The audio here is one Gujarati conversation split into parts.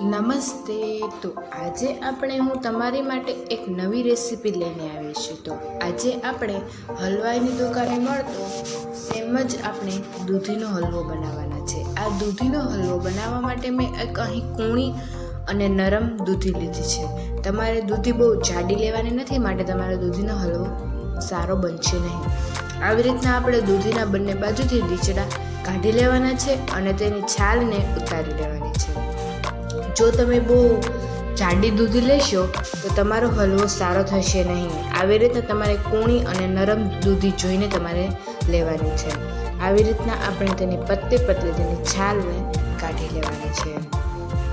નમસ્તે. તો આજે આપણે હું તમારી માટે એક નવી રેસીપી લઈને આવી છું. તો આજે આપણે હલવાઈની દુકાને મળતો સેમ જ આપણે દૂધીનો હલવો બનાવવાના છે. આ દૂધીનો હલવો બનાવવા માટે મેં એક અહીં કૂણી અને નરમ દૂધી લીધી છે. તમારે દૂધી બહુ જાડી લેવાની નથી માટે તમારે દૂધીનો હલવો સારો બનશે નહીં. આવી રીતના આપણે દૂધીના બંને બાજુથી લીચડા કાઢી લેવાના છે અને તેની છાલને ઉતારી લેવાની જો તમે બહુ જાડી દૂધી લેશો, તો તમારો હલવો સારો થશે નહીં. આવી રીતના તમારે કૂણી અને નરમ દૂધી જોઈને તમારે લેવાની છે. આવી રીતના આપણે તેની પત્તે પતલી તેની છાલને કાઢી લેવાની છે.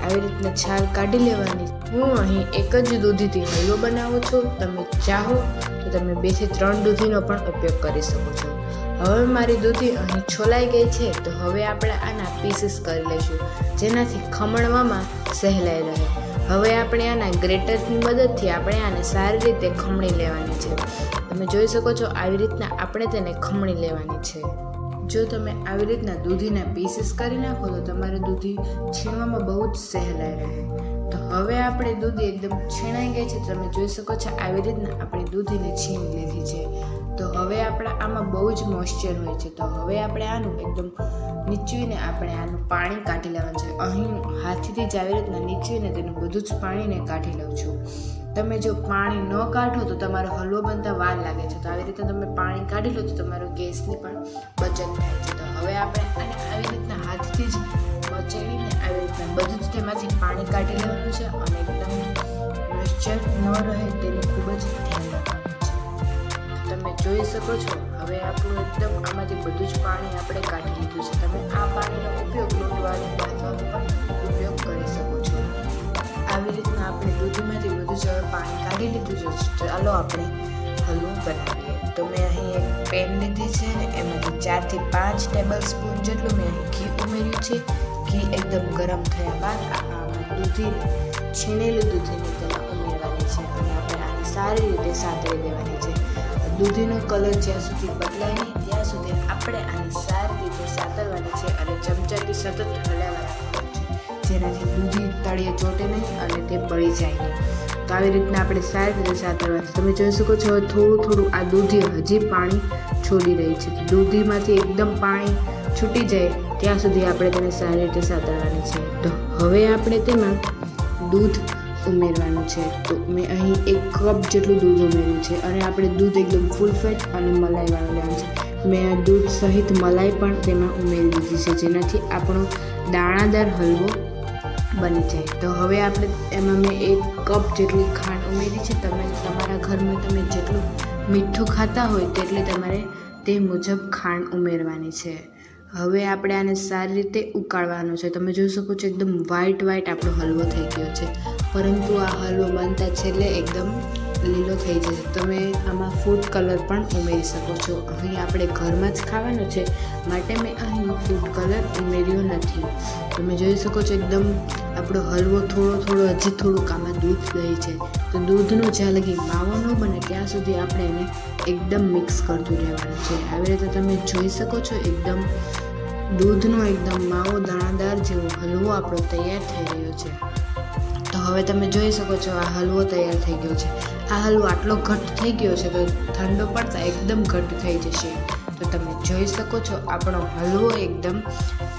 આવી રીતના છાલ કાઢી લેવાની. હું અહીં એક જ દૂધીથી હલવો બનાવું છું. તમે ચાહો તો તમે બેથી ત્રણ દૂધીનો પણ ઉપયોગ કરી શકો છો. હવે મારી દૂધી અહીં છોલાઈ ગઈ છે, તો હવે આપણે આના પીસીસ કરી લઈશું, જેનાથી ખમણવામાં સહેલાઈ રહે. હવે આપણે આના ગ્રેટરની મદદથી આપણે આને સારી રીતે ખમણી લેવાની છે. તમે જોઈ શકો છો આવી રીતના આપણે તેને ખમણી લેવાની છે. જો તમે આવી રીતના દૂધીના પીસીસ કરી નાખો, તો તમારે દૂધી છીણવામાં બહુ જ સહેલાઈ રહે. તો હવે આપણે દૂધી એકદમ છીણાઈ ગઈ છે. તમે જોઈ શકો છો આવી રીતના આપણે દૂધીને છીણી લીધી છે. તો હવે આપણા આમાં બહુ જ મોઇશ્ચર હોય છે. તો હવે આપણે આનું એકદમ નીચવીને આપણે આનું પાણી કાઢી લેવાનું છે. અહીં હાથથી જ આવી રીતના નીચવીને તેનું બધું જ પાણીને કાઢી લઉં છું. તમે જો પાણી ન કાઢો તો તમારો હલવો બનતા વાર લાગે છે. તો આવી રીતે તમે પાણી કાઢી લો તો તમારો ગેસની પણ બચત થાય છે. તો હવે આપણે આને આવી રીતના હાથથી જ મચેડીને આવી રીતના બધું જ તેમાંથી પાણી કાઢી લેવાનું છે. અને એકદમ મોઇશ્ચર ન રહે તેનું ખૂબ જ ધ્યાન રાખવાનું તમે જોઈ શકો છો. હવે આપણું એકદમ આમાંથી બધું જ પાણી આપણે કાઢી લીધું છે. તમે આ પાણીનો ઉપયોગ લોટવાનું બાંધવામાં પણ ઉપયોગ કરી શકો છો. આવી રીતના આપણે દૂધમાંથી બધું જ પાણી કાઢી લીધું છે. ચાલો આપણે હલવો બનાવીએ. તો મેં અહીં એક પેન લીધી છે ને એમાંથી ચારથી પાંચ ટેબલ સ્પૂન જેટલું મેં અહીં ઘી ઉમેર્યું છે. ઘી એકદમ ગરમ થયા બાદ આમાં દૂધી છીણેલું દૂધીને તેમાં ઉમેરવાની છે. અને આપણે સારી રીતે સાંતળી દેવાની છે. દૂધીનો કલર જ્યાં સુધી બદલાય નહીં, ત્યાં સુધી આપણે આને સારી રીતે સાતરવાની છે અને ચમચાથી સતત હલાવવાની જેનાથી દૂધી તળીએ ચોટે નહીં અને તે બળી જાય નહીં. તો આવી રીતના આપણે સારી રીતે સાતરવાની તમે જોઈ શકો છો, હવે થોડું થોડું આ દૂધી હજી પાણી છોડી રહી છે. દૂધીમાંથી એકદમ પાણી છૂટી જાય ત્યાં સુધી આપણે તેને સારી રીતે સાતરવાની છે. તો હવે આપણે તેમાં દૂધ ઉમેરવાનું છે. તો મેં અહીં એક કપ જેટલું દૂધ ઉમેર્યું છે. અને આપણે દૂધ એકદમ ફૂલ ફેટ અને મલાઈવાળું લેવાનું છે. મેં આ દૂધ સહિત મલાઈ પણ તેમાં ઉમેરી દીધી છે, જેનાથી આપણો દાણાદાર હલવો બની જાય. તો હવે આપણે એમાં મેં એક કપ જેટલી ખાંડ ઉમેરી છે. તમે તમારા ઘરમાં તમે જેટલું મીઠું ખાતા હોય તેટલી તમારે તે મુજબ ખાંડ ઉમેરવાની છે. હવે આપણે આને સારી રીતે ઉકાળવાનું છે. તમે જોઈ શકો છો, એકદમ વ્હાઈટ વ્હાઈટ આપણો હલવો થઈ ગયો છે. પરંતુ આ હલવો બનતા છેલ્લે એકદમ લીલો થઈ જશે. તમે આમાં ફૂડ કલર પણ ઉમેરી શકો છો. અહીં આપણે ઘરમાં જ ખાવાનું છે, માટે મેં અહીં ફૂડ કલર ઉમેર્યો નથી. તમે જોઈ શકો છો એકદમ આપણો હલવો થોડો થોડો, હજી થોડુંક આમાં દૂધ દહીં છે. તો દૂધનો જ્યાં લગી માવો ન બને, ત્યાં સુધી આપણે એને એકદમ મિક્સ કરતું રહેવાનું છે. આવી રીતે તમે જોઈ શકો છો એકદમ દૂધનો એકદમ માવો દાણાદાર જેવો હલવો આપણો તૈયાર થઈ રહ્યો છે. હવે તમે જોઈ શકો છો, આ હલવો તૈયાર થઈ ગયો છે. આ હલવો આટલો ઘટ્ટ થઈ ગયો છે, તો ઠંડો પડતા એકદમ ઘટ્ટ થઈ જશે. તો તમે જોઈ શકો છો, આપણો હલવો એકદમ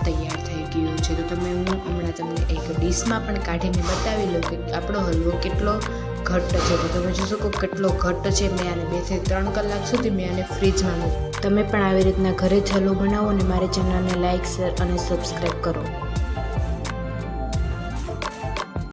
તૈયાર થઈ ગયો છે. તો તમે, હું હમણાં તમને એક ડીશમાં પણ કાઢીને બતાવી લઉં કે આપણો હલવો કેટલો ઘટ્ટ છે. તો તમે જોઈ શકો કેટલો ઘટ્ટ છે. મેં આને બેથી ત્રણ કલાક સુધી મેં આને ફ્રીજમાં મૂકી તમે પણ આવી રીતના ઘરે જ હલવો બનાવો અને મારી ચેનલને લાઇક શેર અને સબસ્ક્રાઈબ કરો.